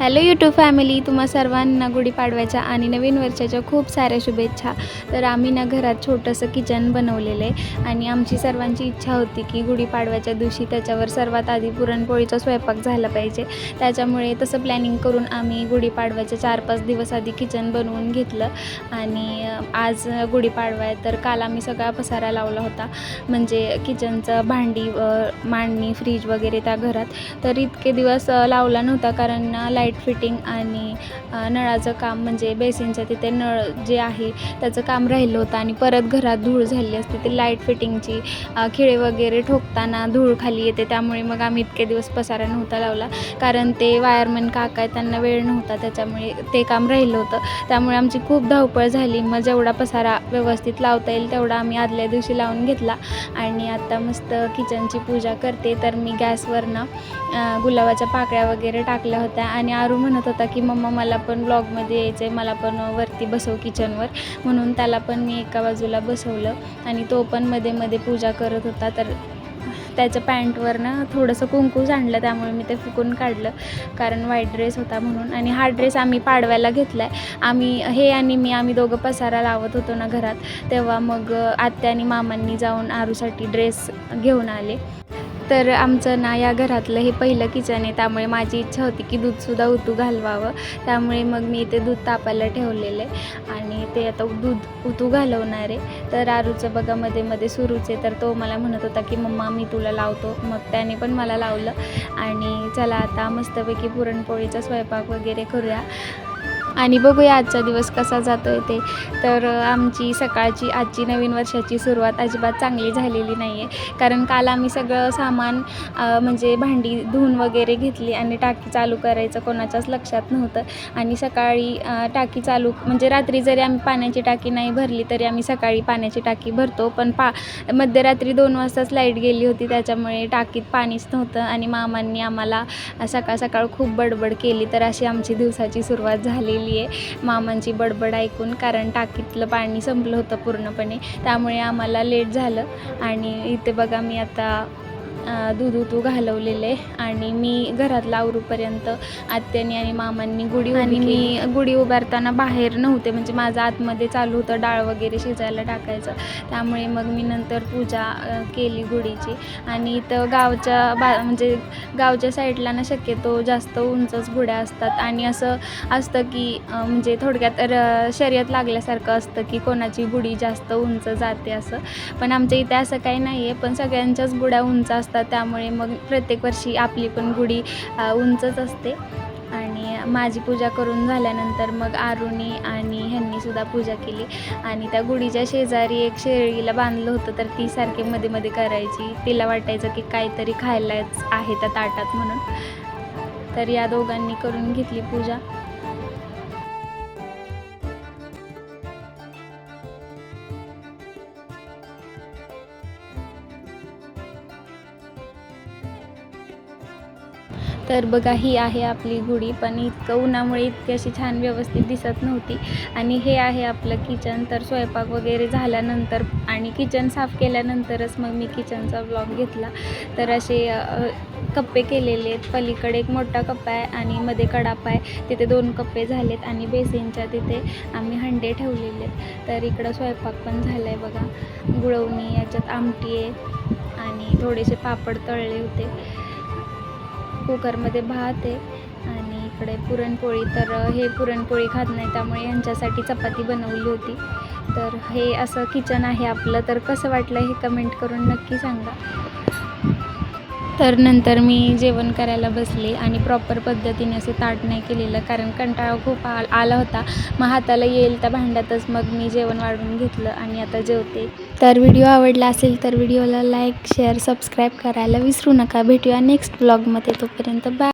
Hello YouTube family तुम्हा सर्वांना गुढीपाडव्याच्या आणि नवीन वर्षाच्या खूप साऱ्या शुभेच्छा. तर आम्ही ना घरात छोटंसं किचन बनवलेलं आहे आणि आमची सर्वांची इच्छा होती की गुढीपाडव्याच्या दिवशी त्याच्यावर सर्वात आधी पुरणपोळीचा स्वयंपाक झाला पाहिजे. त्याच्यामुळे तसं प्लॅनिंग करून आम्ही गुढीपाडव्याच्या चार पाच दिवस आधी किचन बनवून घेतलं. आणि आज गुढीपाडवा आहे तर काल आम्ही सगळा पसारा लावला होता. म्हणजे किचनचं भांडी मांडणी फ्रीज वगैरे त्या घरात. तर इतके दिवस लावला नव्हता कारण लाइट लाइट फिटिंग आणि नळाचं काम म्हणजे बेसिनच्या तिथे नळ जे आहे त्याचं काम राहिलं होतं आणि परत घरात धूळ झाली असते. ते लाइट फिटिंगची खिळे वगैरे ठोकताना धूळ खाली येते. त्यामुळे मग आम्ही इतके दिवस पसारा नव्हता लावला. कारण ते वायरमन काका आहे त्यांना वेळ नव्हता. त्याच्यामुळे ते काम राहिलं होतं. त्यामुळे आमची खूप धावपळ झाली. मग जेवढा पसारा व्यवस्थित लावता येईल तेवढा आम्ही आदल्या दिवशी लावून घेतला. आणि आता मस्त किचनची पूजा करते. तर मी गॅसवरनं गुलाबाच्या पाकळ्या वगैरे टाकल्या होत्या. आणि आरू म्हणत होता की मम्मा मला पण ब्लॉगमध्ये यायचं आहे मला पण वरती बसव किचनवर म्हणून त्याला पण मी एका बाजूला बसवलं आणि तो पण मध्ये मध्ये पूजा करत होता. तर त्याच्या पॅन्टवरनं थोडंसं कुंकू सांडलं त्यामुळे मी ते फुकून काढलं. कारण व्हाईट ड्रेस होता म्हणून. आणि हा ड्रेस आम्ही पाडव्याला घेतला आहे आम्ही हे आणि मी आम्ही दोघं पसारा लावत होतो ना घरात. तेव्हा मग आत्या आणि मामांनी जाऊन आरूसाठी ड्रेस घेऊन आले. तर आमचं ना या घरातलं हे पहिलं किचन आहे. त्यामुळे माझी इच्छा होती की दूधसुद्धा उतू घालवावं. त्यामुळे मग मी इथे दूध तापायला ठेवलेलं आहे. आणि ते आता दूध उतू घालवणार आहे. तर आरूचं बघा मध्ये मध्ये सुरूच आहे. तर तो मला म्हणत होता की मम्मा मी तुला लावतो. मग त्याने पण मला लावलं. आणि चला आता मस्तपैकी पुरणपोळीचा स्वयंपाक वगैरे करूया. आणि बघूया आजचा दिवस कसा जातो आहे ते. तर आमची सकाळची आजची नवीन वर्षाची सुरुवात अजिबात चांगली झालेली नाही आहे कारण काल आम्ही सगळं सामान म्हणजे भांडी धुवून वगैरे घेतली आणि टाकी चालू करायचं कोणाच्याच लक्षात नव्हतं. आणि सकाळी टाकी चालू म्हणजे रात्री जरी आम्ही पाण्याची टाकी नाही भरली तरी आम्ही सकाळी पाण्याची टाकी भरतो. पण पा मध्यरात्री दोन वाजताच लाइट गेली होती त्याच्यामुळे टाकीत पाणीच नव्हतं आणि मामांनी आम्हाला सकाळ सकाळ खूप बडबड केली. तर अशी आमची दिवसाची सुरुवात झालेली आहे. मामांची बडबड ऐकून कारण टाकीतलं पाणी संपलं होतं पूर्णपणे. त्यामुळे आम्हाला लेट झालं. आणि इथे बघा मी आता दूध उतू घालवलेले आणि मी घरातला आवरूपर्यंत आत्यानी आणि मामांनी गुढी आणि मी गुढी उभारताना बाहेर नव्हते म्हणजे माझं आतमध्ये चालू होतं डाळ वगैरे शिजायला टाकायचं. त्यामुळे मग मी नंतर पूजा केली गुढीची. आणि इथं गावच्या बा म्हणजे गावच्या साईडला ना शक्यतो जास्त उंचच गुढ्या असतात. आणि असं असतं की म्हणजे थोडक्यात र शर्यत लागल्यासारखं असतं की कोणाची गुढी जास्त उंच जाते असं. पण आमच्या इथे असं काही नाही आहे पण सगळ्यांच्याच गुढ्या उंच असतात. त्यामुळे मग प्रत्येक वर्षी आपली पण गुढी उंचच असते. आणि माझी पूजा करून झाल्यानंतर मग आरुणी आणि ह्यांनीसुद्धा पूजा केली. आणि त्या गुढीच्या शेजारी एक शेळीला बांधलं होतं तर ती सारखी मध्ये मध्ये करायची. तिला वाटायचं की काहीतरी खायलाच आहे त्या ताटात म्हणून. तर या दोघांनी करून घेतली पूजा. तर बघा ही आहे आपली गुढी. पण इतकं उन्हामुळे इतकी अशी छान व्यवस्थित दिसत नव्हती. आणि हे आहे आपलं किचन तर स्वयंपाक वगैरे झाल्यानंतर आणि किचन साफ केल्यानंतरच मग मी किचनचा ब्लॉग घेतला. तर असे कप्पे केलेले आहेत. पलीकडे एक मोठा कप्पा आहे आणि मध्ये कडापा आहे. तिथे दोन कप्पे झालेत आणि बेसिनच्या तिथे आम्ही हंडे ठेवलेले आहेत. तर इकडं स्वयंपाक पण झाला आहे बघा. गुळवणी याच्यात आमटी आहे आणि थोडेसे पापड तळले होते. कुकरमध्ये भात आहे आणि इकडे पुरणपोळी तर हे पुरणपोळी खात नाही त्यामुळे यांच्यासाठी चपाती बनवली होती. तर हे असं किचन आहे आपलं तर कसं वाटलं हे कमेंट करून नक्की सांगा. तर नंतर मी जेवण करायला बसले आणि प्रॉपर पद्धतीने असं ताट नाही केलेलं कारण कंटाळा खूप आला होता. मग हाताला येईल त्या भांड्यातच मग मी जेवण वाढून घेतलं आणि आता जेवते. तर व्हिडिओ आवडला असेल तर व्हिडिओला लाईक शेअर सबस्क्राईब करायला विसरू नका. भेटूया नेक्स्ट ब्लॉगमध्ये तोपर्यंत बाय.